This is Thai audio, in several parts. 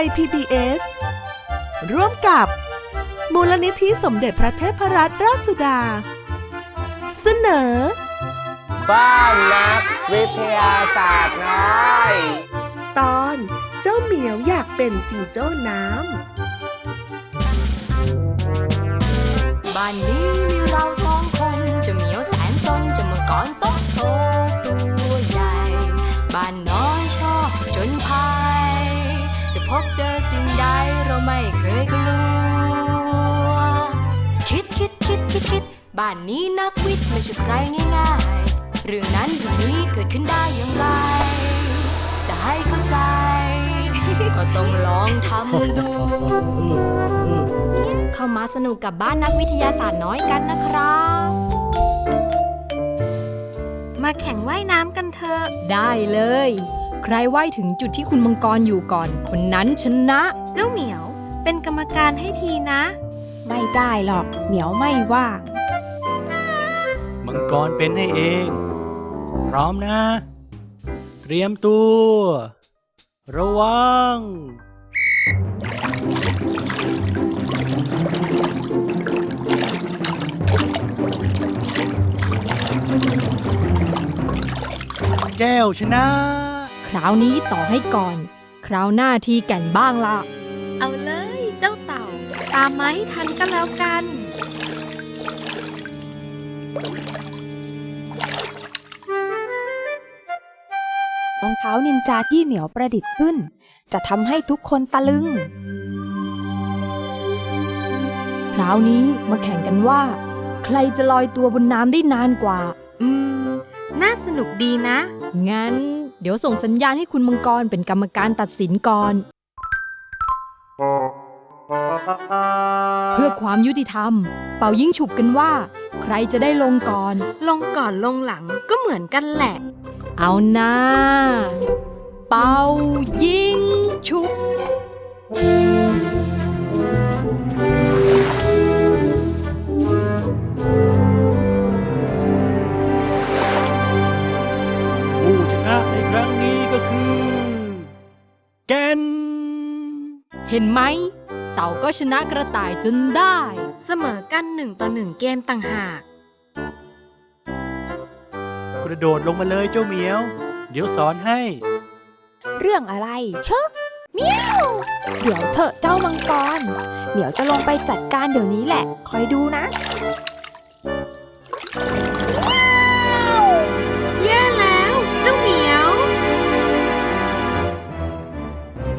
ย PBS ร่วมกับ มูลนิธิสมเด็จพระเทพรัตนราชสุดา เสนอ บ้านนักวิทยาศาสตร์น้อย ตอนเจ้าเหมียวอยากเป็นจิงโจ้น้บ้านนี้ บ้านนี้นักวิทย์ไม่ใช่ใครง่ายๆ เรื่องนั้นเรื่องนี้เกิดขึ้นได้อย่างไร จะให้เข้าใจ ก็ต้องลองทำดู เข้ามาสนุกกับบ้านนักวิทยาศาสตร์น้อยกันนะครับ มาแข่งว่ายน้ำกันเถอะ ได้เลย ใครว่ายถึงจุดที่คุณมังกรอยู่ก่อน คนนั้นชนะ เจ้าเหมียว เป็นกรรมการให้ทีนะ ไม่ได้หรอก เหมียวไม่ว่าง มังกรเป็นให้เอง พร้อมนะ เตรียมตัว ระวัง แก้วชนะ คราวนี้ต่อให้ก่อน คราวหน้าทีแก่นบ้างละเอาเลยเจ้าเต่า ตามมาให้ทันก็แล้วกัน เท้านินจาที่เหมียวประดิษฐ์ขึ้น จะทำให้ทุกคนตะลึง คราวนี้มาแข่งกันว่า ใครจะลอยตัวบนน้ำได้นานกว่า อืม น่าสนุกดีนะ งั้น เดี๋ยวส่งสัญญาณให้คุณมังกรเป็นกรรมการตัดสินก่อน เพื่อความยุติธรรม เป่ายิ่งฉุบกันว่า ใครจะได้ลงก่อน ลงก่อนลงหลังก็เหมือนกันแหละ เอาหน้า เป่ายิงฉุบผู้ชนะในครั้งนี้ก็คือ แกน เห็นไหม เต่าก็ชนะกระต่ายจนได้ เสมอกันหนึ่งต่อหนึ่งเกมต่างหากก ระโดดลงมาเลยเจ้าเหมียว เดี๋ยวสอนให้ เรื่องอะไรเชอะเมียวเดี๋ยวเถอะเจ้ามังกรเหมียวจะลงไปจัดการเดี๋ยวนี้แหละ คอยดูนะ แย่แล้วเจ้าเหมียว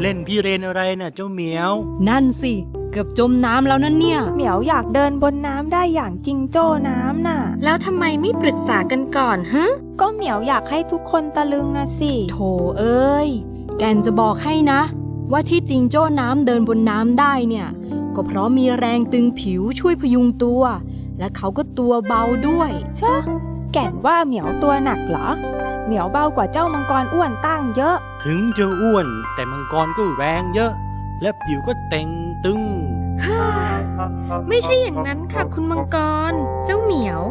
เล่นพี่เรนอะไรน่ะเจ้าเหมียว นั่นสิ เกือบจมน้ำแล้วนั่นเนี่ย เหมียวอยากเดินบนน้ำได้อย่างจริงโจ้น้ำน่ะ แล้วทำไมไม่ปรึกษากันก่อนฮะก็เหมียวอยากให้ทุกคนตะลึงนะสิ โถเอ้ย แกนจะบอกให้นะ ว่าที่จริงโจ้น้ำเดินบนน้ำได้เนี่ย ก็เพราะมีแรงตึงผิวช่วยพยุงตัว และเขาก็ตัวเบาด้วย เชอะแก่นว่าเหมียวตัวหนักเหรอ เหมียวเบากว่าเจ้ามังกรอ้วนตั้งเยอะ ถึงจะอ้วนแต่มังกรก็แรงเยอะ และผิวก็เต่งตึง ฮ่าไม่ใช่อย่างนั้นค่ะคุณมังกร เจ้าเหมียว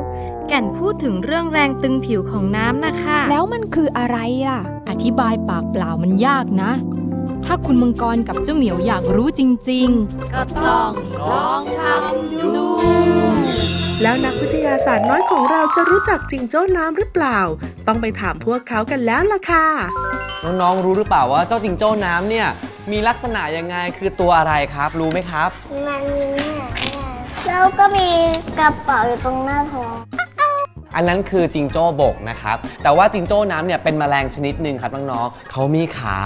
แก่นพูดถึงเรื่องแรงตึงผิวของน้ำนะคะ แล้วมันคืออะไรล่ะ อธิบายปากเปล่ามันยากนะ ถ้าคุณมังกรกับเจ้าเหมียวอยากรู้จริง ๆ ก็ต้องลองทำดูำแล้วนักวิทยาศาสตร์น้อยของเราจะรู้จักจิงโจ้น้ำหรือเปล่า ต้องไปถามพวกเขากันแล้วล่ะค่ะ น้องๆ รู้หรือเปล่าว่าเจ้าจิงโจ้น้ำเนี่ย มีลักษณะยังไงคือตัวอะไรครับ รู้ไหมครับ มันมีหางยาวแล้วก็มีกระเป๋าอยู่ตรงหน้าท้อง อันนั้นคือจิงโจ้บกนะครับ แต่ว่าจิงโจ้น้ำเนี่ยเป็นแมลงชนิดหนึ่งครับน้องๆเขามีขา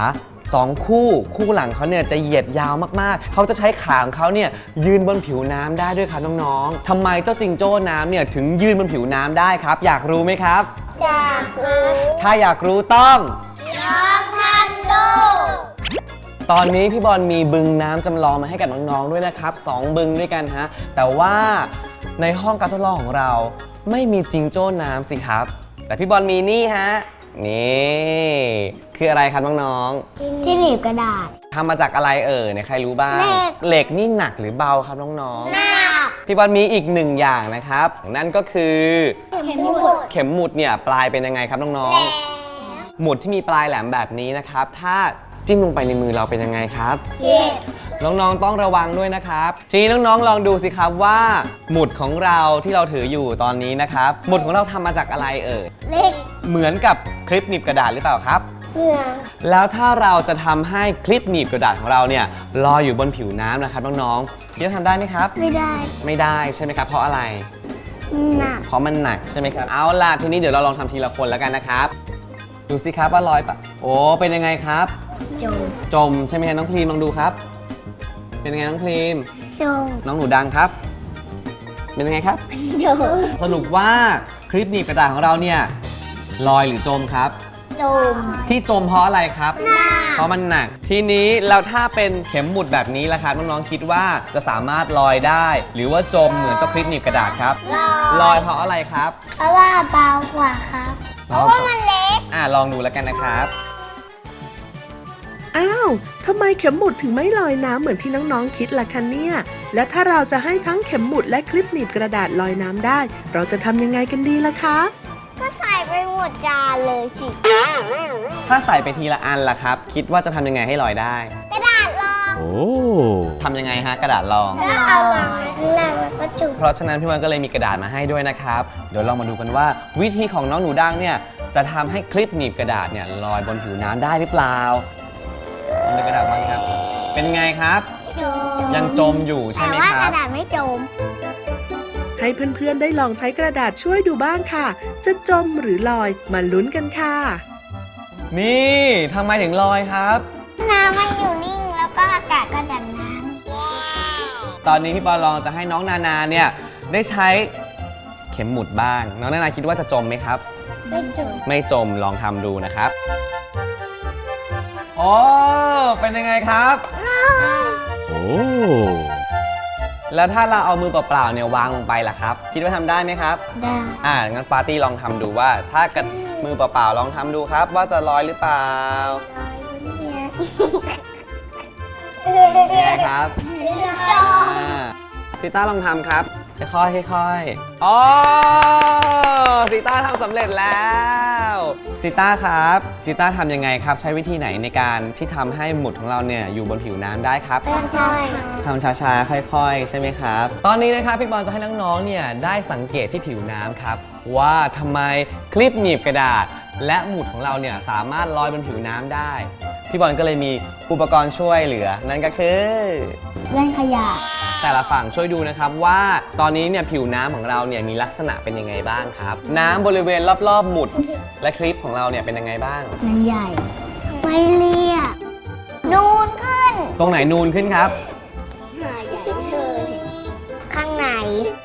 สองคู่คู่หลังเขาเนี่ยจะเหยียดยาวมากๆ เขาจะใช้ขาของเขาเนี่ยยืนบนผิวน้ำได้ด้วยครับน้องๆทำไมเจ้าจิงโจ้น้ำเนี่ยถึงยืนบนผิวน้ำได้ครับ อยากรู้ไหมครับ อยากรู้ถ้าอยากรู้ต้องลองทำดู ตอนนี้พี่บอลมีบึงน้ำจำลองมาให้กับน้องๆด้วยนะครับสองบึงด้วยกันฮะ แต่ว่าในห้องการทดลองของเรา ไม่มีจิงโจ้น้ำสิครับ แต่พี่บอลมีนี่ฮะ นี่ คืออะไรครับน้องที่หนีบกระดาษๆทำมาจากอะไรเอ่ยเนี่ยใครรู้บ้างเหล็กเหล็กนี่หนักหรือเบาครับน้องหนักๆพี่บอลมีอีกหนึ่งอย่างนะครับ นั่นก็คือเข็มหมุดเข็มหมุดเนี่ยปลายเป็นยังไงครับน้องๆ หมุดที่มีปลายแหลมแบบนี้นะครับ ถ้า จิ้มลงไปในมือเราเป็นยังไงครับ เจ็ดน้องๆ ต้องระวังด้วยนะครับ ทีนี้น้องๆ ลองดูสิครับว่า หมุดของเราที่เราถืออยู่ตอนนี้นะครับ หมุดของเราทำมาจากอะไรเอ่ย เล็กเหมือนกับคลิปหนีบกระดาษหรือเปล่าครับ เหนือแล้วถ้าเราจะทำให้คลิปหนีบกระดาษของเราเนี่ยลอยอยู่บนผิวน้ำนะครับน้องๆคิดว่าทำได้ไหมครับ ไม่ได้ไม่ได้ใช่ไหมครับ เพราะอะไร หนักเพราะมันหนักใช่ไหมครับ เอาล่ะทีนี้เดี๋ยวเราลองทำทีละคนแล้วกันนะครับ ดูสิครับว่าลอยปะโอ้เป็นยังไงครับโจมจมใช่ไหมครับน้องครีมลองดูครับ เป็นยังไงน้องครีมโจมน้องหนูดังครับ เป็นยังไงครับโจมสรุปว่าคลิปหนีบกระดาษของเราเนี่ยลอยหรือจมครับโจมที่จมเพราะอะไรครับ เพราะมันหนัก ทีนี้แล้วถ้าเป็นเข็มหมุดแบบนี้ล่ะครับน้องๆคิดว่าจะสามารถลอยได้ หรือว่าจมเหมือนเจ้าคลิปหนีบกระดาษครับ ลอยเพราะอะไรครับ เพราะว่าเบากว่าครับ เพราะว่ามันเล็ก อ่าลองดูแล้วกันนะครับ อ้าว ทำไมเข็มหมุดถึงไม่ลอยน้ำเหมือนที่น้องๆคิดล่ะคะเนี่ย และถ้าเราจะให้ทั้งเข็มหมุดและคลิปหนีบกระดาษลอยน้ำได้ เราจะทำยังไงกันดีล่ะคะ ก็ใส่ไปหมดจานเลยสิ ถ้าใส่ไปทีละอันล่ะครับ คิดว่าจะทำยังไงให้ลอยได้กระดาษรองโอ้ทำยังไงฮะกระดาษรองแล้วเอาวางไว้ข้างล่างแล้วก็จุ่มเพราะฉะนั้นพี่วันก็เลยมีกระดาษมาให้ด้วยนะครับ เดี๋ยวเรามาดูกันว่า วิธีของน้องหนูดังเนี่ยจะทำให้คลิปหนีบกระดาษเนี่ยลอยบนผิวน้ำได้หรือเปล่า ลองดูกระดาษบ้างครับ เป็นไงครับโจมยังจมอยู่ใช่แต่ไหมว่าคกรับระดาษไม่จม ให้เพื่อนๆได้ลองใช้กระดาษช่วยดูบ้างค่ะ จะจมหรือลอยมาลุ้นกันค่ะ นี่ทำไมถึงลอยครับ น้ำมันอยู่นิ่งแล้วก็อากาศก็ดันน้ตอนนี้พี่ปอลองจะให้น้องนานาเนี่ยได้ใช้เข็มหมุดบ้าง น้องนานาคิดว่าจะจมไหมครับำไม่จม ไม่จมลองทำดูนะครับ โอ้เป็นยังไงครับ โอ้ แล้วถ้าเราเอามือเปล่าๆเนี่ยวางลงไปล่ะครับ คิดว่าทำได้ไหมครับ ได้อ่างั้นปาร์ตี้ลองทำดูว่า ถ้ากับมือเปล่าๆลองทำดูครับ ว่าจะลอยหรือเปล่าเนี่ยยังไงครับ จอมอ่าซีต้าลองทำครับ ค่อยๆค่อยๆอ๋อซีต้าทำสำเร็จแล้วซีต้าครับซีต้าทำยังไงครับ ใช้วิธีไหนในการที่ทำให้หมุดของเราเนี่ยอยู่บนผิวน้ำได้ครับเป็นค่อยทำช้าๆ ค่อยๆ ใช่ไหมครับ ตอนนี้นะครับพี่บอลจะให้น้องๆ เนี่ยได้สังเกตที่ผิวน้ำครับ ว่าทำไมคลิปหนีบกระดาษ และหมุดของเราเนี่ยสามารถลอยบนผิวน้ำได้ พี่บอลก็เลยมีอุปกรณ์ช่วยเหลือ นั่นก็คือเล่นขยะ แต่ละฝั่งช่วยดูนะครับว่าตอนนี้เนี่ยผิวน้ำของเราเนี่ยมีลักษณะเป็นยังไงบ้างครับ น้ำบริเวณรอบๆหมุด และคลิปของเราเนี่ยเป็นยังไงบ้าง มันใหญ่ไม่เรียบนูนขึ้นตรงไหนนูนขึ้นครับใหญ่เลยข้างใน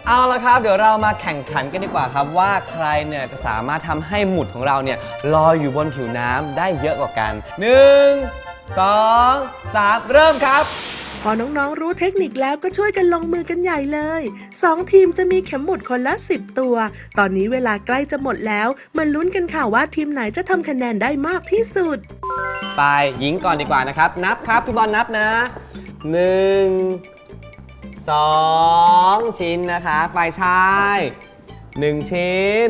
เอาละครับ เดี๋ยวเรามาแข่งขันกันดีกว่าครับว่าใครเนี่ยจะสามารถทำให้หมุดของเราเนี่ยลอยอยู่บนผิวน้ำได้เยอะกว่ากัน 1 2 3 เริ่มครับพ อน้องๆรู้เทคนิคแล้วก็ช่วยกันลงมือกันใหญ่เลยสองทีมจะมีเข็มหมุดคนละ 10 ตัว ตอนนี้เวลาใกล้จะหมดแล้วมาลุ้นกันค่ะว่าทีมไหนจะทำคะแนนได้มากที่สุด ไปหญิงก่อนดีกว่านะครับ นับครับพี่บอลนับนะ 1 2 ชิ้นนะคะฝ่ายชาย 1 ชิ้น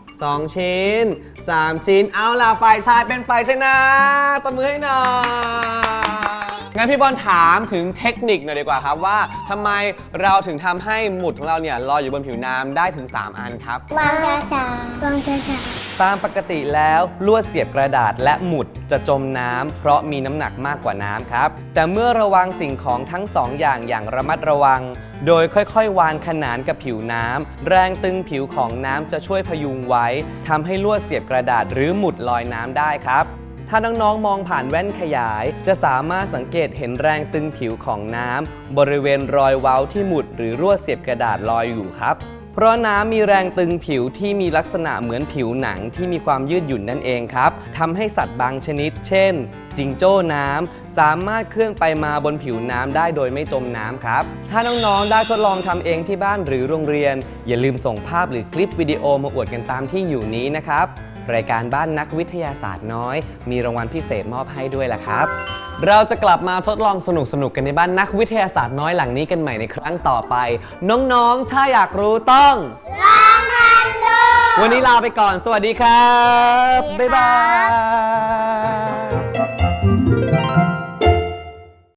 2 ชิ้น 3 ชิ้น เอาล่ะฝ่ายชายเป็นฝ่ายชนะตบมือให้หน่อย งั้นพี่บอลถามถึงเทคนิคหน่อยดีกว่าครับว่าทำไมเราถึงทำให้หมุดของเราเนี่ยลอยอยู่บนผิวน้ำได้ถึง 3 อันครับ วางช้าๆวางช้าตามปกติแล้วลวดเสียบกระดาษและหมุดจะจมน้ำเพราะมีน้ำหนักมากกว่าน้ำครับ แต่เมื่อระวังสิ่งของทั้งสองอย่างอย่างระมัดระวัง โดยค่อยๆ วางขนานกับผิวน้ำแรงตึงผิวของน้ำจะช่วยพยุงไว้ทำให้ลวดเสียบกระดาษหรือหมุดลอยน้ำได้ครับ ถ้าน้องๆ มองผ่านแว่นขยาย จะสามารถสังเกตเห็นแรงตึงผิวของน้ำบริเวณรอยเว้าที่หมุดหรือลวเสียบกระดาษลอยอยู่ครับเพราะน้ำมีแรงตึงผิวที่มีลักษณะเหมือนผิวหนังที่มีความยืดหยุ่นนั่นเองครับทำให้สัตว์บางชนิด เช่น จิงโจ้น้ำสามารถเคลื่อนไปมาบนผิวน้ำได้โดยไม่จมน้ำครับ ถ้าน้องๆ ได้ทดลองทำเองที่บ้านหรือโรงเรียน อย่าลืมส่งภาพหรือคลิปวิดีโอมาอวดกันตามที่อยู่นี้นะครับ รายการบ้านนักวิทยาศาสตร์น้อย มีรางวัลพิเศษมอบให้ด้วยล่ะครับ เราจะกลับมาทดลองสนุกๆกันในบ้านนักวิทยาศาสตร์น้อยหลังนี้กันใหม่ในครั้งต่อไป น้องๆ ถ้าอยากรู้ต้องๆลองทำดูวันนี้ลาไปก่อน สวัสดีครับ บ๊ายบาย